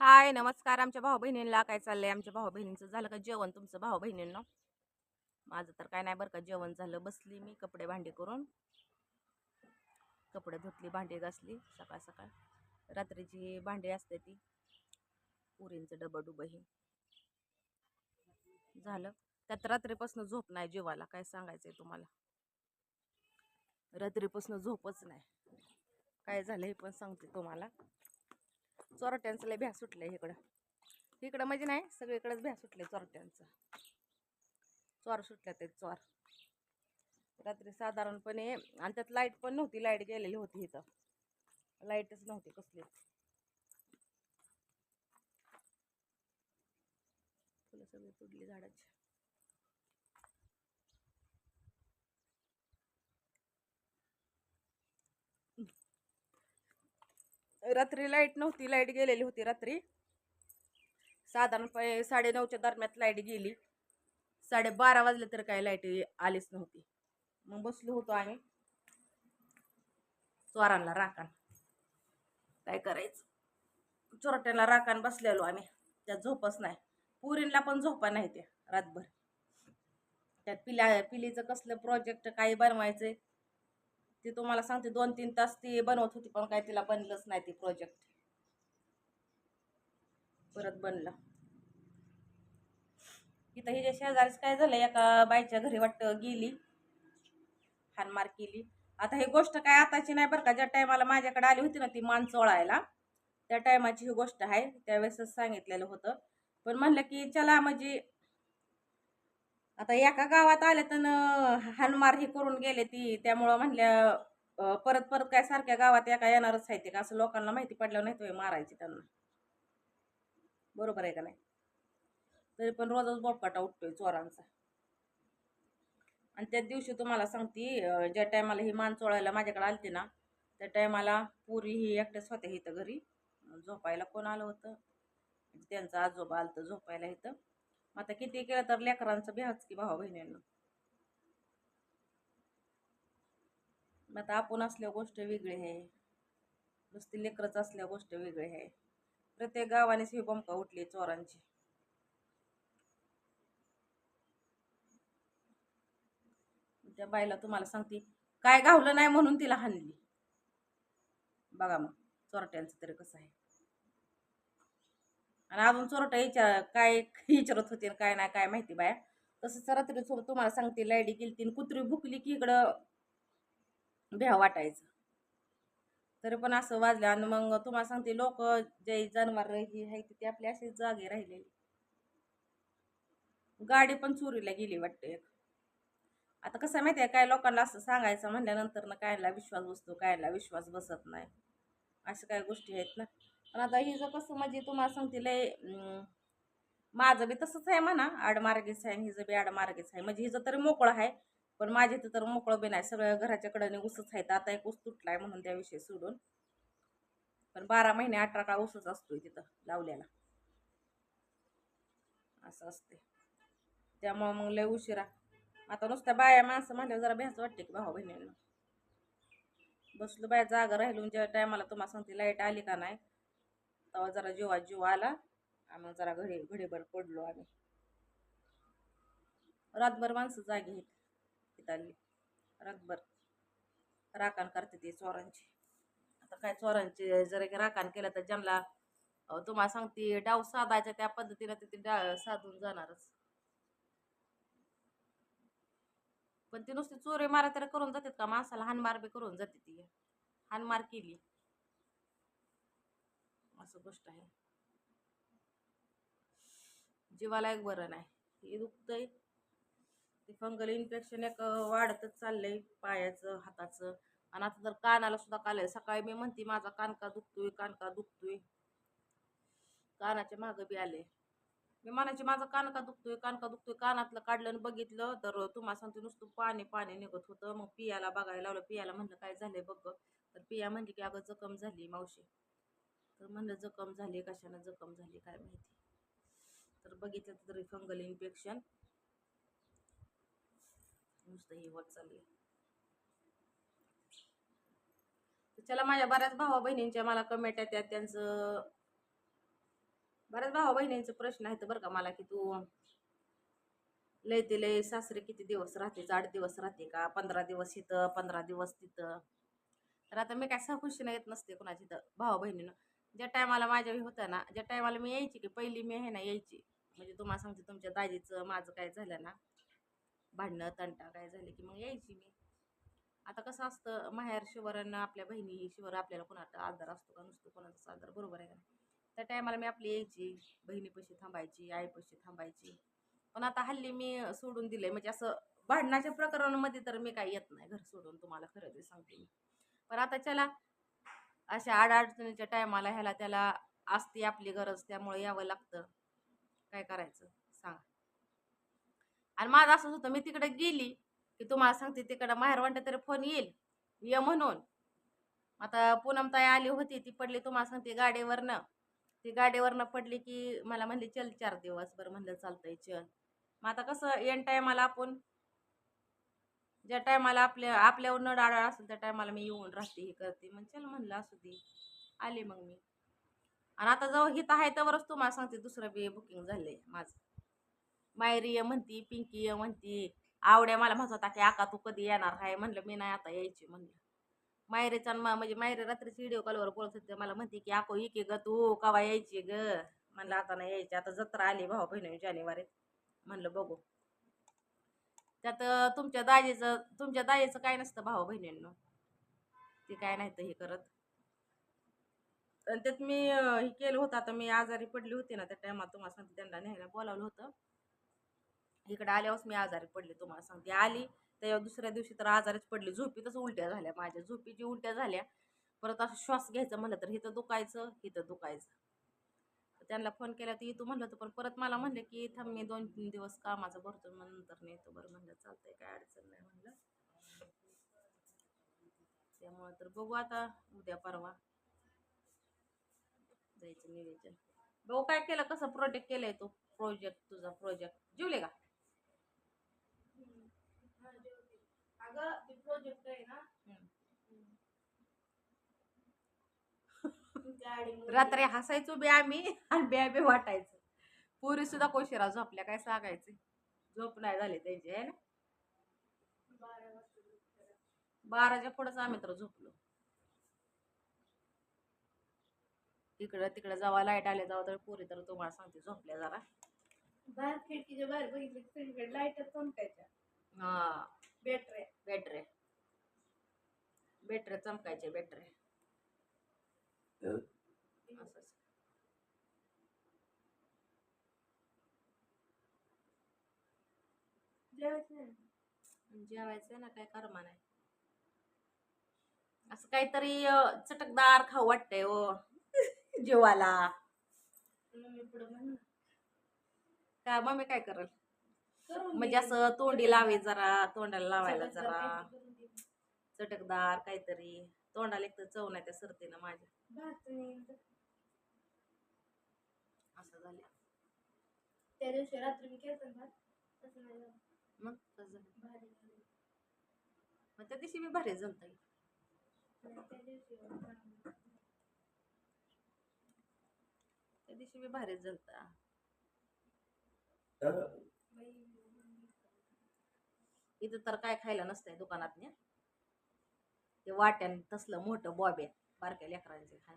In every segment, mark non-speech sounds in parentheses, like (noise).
हाय नमस्कार आमच्या भाऊ बहिणींना काय चाललंय आमच्या भाऊ बहिणींचं झालं का जेवण तुमचं भाऊ बहिणींना माझं तर काय नाही बरं का जेवण झालं. बसली मी कपडे भांडी करून. कपडे धुतली भांडी घासली सकाळ सकाळ. रात्रीची भांडी असते ती. पुरींचं डबं डुबं हे. झालं. त्यात रात्रीपासून झोप नाही जीवाला. काय सांगायचंय तुम्हाला? रात्रीपासून झोपच नाही. काय झालं हे पण सांगते तुम्हाला. चोरट्यांचं लय भ्या आहे इकडं. इकडं म्हणजे नाही सगळीकडंच भ्या सुटले चोरट्यांचं. चोर सुटल्या ते चोर. रात्री साधारणपणे आणि त्यात लाइट पण नव्हती लाइट गेलेली होती इथं. लाईटच नव्हती कसली. फुलं सगळी तुडली झाडाची. रात्री लाइट नव्हती लाइट गेलेली होती रात्री. साधारणपणे साडेनऊच्या दरम्यान लाइट गेली. साडेबारा वाजले तर काही लाइट आलीच नव्हती. मग बसलो होतो आम्ही. चोरांना राखण. काय करायचं? चोरट्याला राखण बसलेलो आम्ही. त्यात झोपच नाही. पुरींला पण झोपा नाही त्या रातभर. त्यात पिल्या पिलीचं कसलं प्रोजेक्ट काही बनवायचं ती तुम्हाला सांगते दोन तीन तास ती बनवत होती पण काय तिला बनलंच नाही ती प्रोजेक्ट परत बनलं. इथं हिच्या शेजारीच काय झालं एका बाईच्या घरी वाटतं गेली. हानमार केली. आता ही गोष्ट काय आताची नाही बरं का ज्या टायमाला माझ्याकडे आली होती ना ती मान चोळायला त्या टायमाची ही गोष्ट आहे. त्यावेळेसच सांगितलेलं होतं. पण म्हणलं की चला म्हणजे आता एका गावात आले तर हानमार हे करून गेले ती. त्यामुळं म्हणल्या परत परत काय सारख्या गावात एका येणारच आहे ते. का असं लोकांना माहिती पडल्यावर नाही तो मारायची त्यांना. बरोबर आहे का नाही? तरी पण रोजच बोपकाटा उठतोय चोरांचा. आणि त्या दिवशी तुम्हाला सांगती ज्या टायमाला ही मान चोळायला माझ्याकडे आलती ना त्या टायमाला पुरी ही एकट्याच होत्या इथं घरी. झोपायला कोण आलं होतं? त्यांचं आजोबा आलं होतं झोपायला इथं. आता किती केलं तर लेकरांचं बिहाच की भावा बहिणींना. मग आता आपण असल्या गोष्ट वेगळी आहे. नुसती लेकरच असल्या गोष्ट वेगळी आहे. प्रत्येक गावानेच ही बंका उठली चोरांची. त्या बाईला तुम्हाला सांगते काय गावलं नाही म्हणून तिला हाणली. बघा मग चोरट्यांचं तरी कसं आहे. आणि अजून चोरटा विचार काय (laughs) विचारत होते काय नाही काय माहिती बाया. तसंच रात्री सो- तुम्हाला सांगते लाईडी गेली तीन कुत्री भुकली की इकडं भ्या वाटायचं. तरी पण असं वाजलं आणि मग तुम्हाला सांगते लोक जे जनावर ही आहे ते आपले असे जागे राहिलेले. गाडी पण चोरीला गेली वाटतं एक. आता कसं आहे माहिती आहे काय लोकांना असं सांगायचं म्हणल्यानंतर ना कायला विश्वास बसतो कायला विश्वास बसत नाही. अशा काही गोष्टी आहेत ना. पण आता हिचं कसं म्हणजे तुम्हाला सांगते लय माझं बी तसंच आहे म्हणा आडमार्गीच आहे आणि हिचं बी आडमार्गीच आहे. म्हणजे हिचं तरी मोकळं आहे पण माझे तर तर मोकळं बी नाही. सगळं घराच्या कडेने उसच आहेत आता एक ऊस तुटलाय म्हणून त्याविषयी सोडून. पण बारा महिने अठरा काळ उसच असतोय तिथं लावलेला असं असते त्यामुळं मग लय उशिरा. आता नुसत्या बाया माणसं म्हणल्यावर जरा भ्यास वाटते की भाऊ बहिणींना. बसलो बाया जागा राहिलो ज्या टायमाला तुम्हाला सांगते लाइट आली का नाही तेव्हा जरा जेव्हा जीव आला आणि मग जरा घडी घडीभर पडलो आम्ही. रातभर माणसं जागी आहेत तिथली रातभर राखण करते ती चोरांची. आता काय चोरांची जर एक राखण केलं तर ज्यांना तुम्हाला सांगते डाव साधायचा त्या पद्धतीनं ते डा साधून जाणारच. पण ती नुसती चोरी मारा तर करून जातात का? माणसाला हानमार बी करून जाते ती. हानमार केली. असं गोष्ट आहे. जीवाला एक बरं नाही. हे दुखतंय. ते फंगल इन्फेक्शन एक वाढतच चाललंय पायाचं हाताचं. आणि आता तर कानाला सुद्धा काल सकाळी मी म्हणते माझा कानका दुखतोय? कानका दुखतोय? कानाच्या मागं बी आले. मी म्हणायचे माझा कानका दुखतोय? कानका दुखतोय? कानातलं काढलं आणि बघितलं तर तुम्हाला सांगते नुसतं पाणी पाणी निघत होतं. मग पियाला बघायला लावलं. पियाला म्हणलं काय झालंय बघ तर पिया म्हणली की अगं जखम झाली मावशी. तर म्हणलं जखम झाली कशानं जखम झाली काय माहिती. तर बघितलं तरी फंगल इन्फेक्शन नुसतं हे होत चाललंय. त्याला माझ्या बऱ्याच भावा बहिणींच्या मला कमेंट येतात त्यांचं बऱ्याच भावा बहिणींचं प्रश्न आहेत बरं का मला की तू लय ते लय सासरे किती दिवस राहते आठ दिवस राहते का? पंधरा दिवस इथं पंधरा दिवस तिथं. तर आता मी काय सहकुशीनं येत नसते कुणाची तर भावा बहिणीनं ज्या टायमाला माझ्या होत्या ना ज्या टायमाला मी यायची की पहिली मी आहे ना यायची. म्हणजे तुम्हाला सांगते तुमच्या दाजीचं माझं काय झालं ना भांडणं तंटा काय झालं की मग यायची मी. आता कसं असतं माहेर शिवरांना आपल्या बहिणी शिवर आपल्याला कोणाचा आधार असतो का नुसतो कोणाचा आधार बरोबर आहे का त्या टायमाला मी आपली यायची बहिणीपाशी थांबायची आईपाशी थांबायची. पण आता हल्ली मी सोडून दिले म्हणजे असं भांडणाच्या प्रकरणामध्ये तर मी काही येत नाही घर सोडून तुम्हाला खरं ते सांगते मी. पण आता चला अशा आडअडचणीच्या टायमाला ह्याला त्याला असते आपली गरज त्यामुळे यावं लागतं. काय करायचं? सांगा. आणि माझं असंच होतं मी तिकडे गेली की तुम्हाला सांगते तिकडं माहेर तरी फोन येईल. ये म्हणून. आता पूनमताई आली होती ती पडली तुम्हाला सांगते गाडीवरनं. ती गाडीवरनं पडली की मला म्हणली चल चार दिवस बरं म्हणलं चालतंय चल. मग आता कसं एन टायमाला आपण ज्या टायमाला आपल्या आपल्यावर नळ डाळ असेल त्या टायमाला मी येऊन राहते हे करते. मग चल म्हणलं असू दे. आले मग मी. आणि आता जवळ हित आहे त्यावरच तुम्हाला सांगते दुसरं बी बुकिंग झालंय माझं. मायरी ये म्हणती पिंकी ये म्हणती आवड्या मला म्हणत होता की आका तू कधी येणार आहे? म्हणलं मी नाही आता यायची म्हणलं. मायरीचा म्हणजे मायरी रात्रीची व्हिडिओ कॉलवर बोलत होते मला म्हणते की आको इके ग तू कवा यायची ग? म्हणलं आता नाही यायची आता जत्रा आली भाऊ बहिणी जानेवारीत. म्हणलं बघू. त्यात तुमच्या दाजेचं तुमच्या दाजेचं काय नसतं भाऊ बहिणींना. ते काय नाही तर हे करत. आणि त्यात मी हे केलं होतं. आता मी आजारी पडली होती ना त्या टायमात तुम्हाला सांगते त्यांना न्यायला बोलावलं होतं. इकडे आल्यावरच मी आजारी पडले तुम्हाला सांगते. आली त्या दुसऱ्या दिवशी तर आजारीच पडली. झोपीतच उलट्या झाल्या माझ्या. झोपीची उलट्या झाल्या परत असं श्वास घ्यायचं म्हणलं तर इथं दुखायचं इथं दुखायचं. त्यांना फ़ोन केला तर तू म्हणलं होतं, पण परत मला म्हणलं की, थांब, मी दोन तीन दिवस कामाचं भरतो मग नंतर येतो. बरं म्हणलं, चालतंय, काय अडचण नाही, म्हणलं. त्यामुळं तर बघू आता, उद्या परवा जायचं नियोजन. भाऊ, काय केलं? कसं प्रोजेक्ट केलंय तो? प्रोजेक्ट तुझा प्रोजेक्ट जेवले का? अगं, ते प्रोजेक्ट आहे ना रात्री हसायचो बी आम्ही (laughs) आणि ब्या बी वाटायचं. पुरी सुद्धा कोशिरा झोपल्या काय सांगायचे? झोप नाही झाली त्यांची आहे ना. बाराच्या पुढंच आम्ही तर झोपलो. तिकडं तिकडं जेव्हा लाइट आले तेव्हा तर पुरी तर तुम्हाला सांगते झोपल्या जरा. बाहेर खिडकीच्या बाहेर बघितलं सगळीकडे लाईटच चमकायच्या. हा. बॅटरी बॅटरे बॅटरे चमकायचे बॅटरे असंच जेवायचं. जेवायचं ना काय कर्मा नाही असं काहीतरी चटकदार खाऊ वाटतंय हो. ओ जेवाला. काय मम्मी काय करल? म्हणजे असं तोंडी लावे जरा तोंडाला लावायला जरा. चटकदार काहीतरी. तोंडाला एक तर चव नाही त्या सर्दीनं माझ्या. असं झालं. त्या दिवशी रात्री मी केलं भात तसं नाही झालं. मग? कसं झालं. भारी झालं. मग त्या दिवशी मी भारी जमत. त्या दिवशी मी भारी जमत. इथं तर काय खायला नसतंय दुकानात ने ते वाट्यान तसलं मोठं बॉबे बारक्या लेकरांचे खाय काय?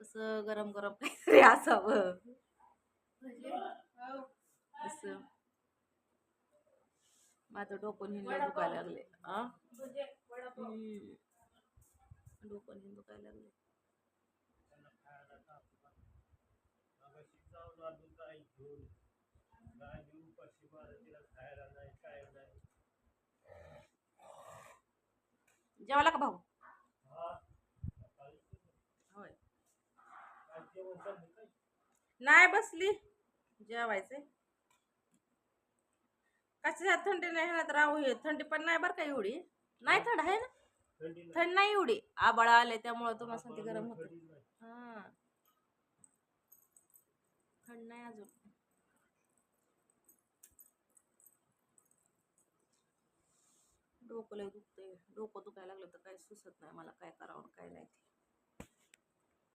कसं गरम गरम काहीतरी असावं? हो. असं माझं डोकं हिंडलं दुखायला लागले आ. डोकं हिंड दुखायला लागले जेवायला का भाऊ? होय. नाही बसली. जेवायचे कशा थंडी नाही ना तर राहू हे. थंडी पण नाही बरं का एवढी. नाही थंड आहे ना? थंड नाही एवढी. आबाळा आले त्यामुळे तुम्हाला सांगते गरम होत हा. थंड नाही अजून. डोकं लय दुखतंय. डोकं दुखायला लागलं तर काही सुचत नाही मला काय करावं काय नाही ते.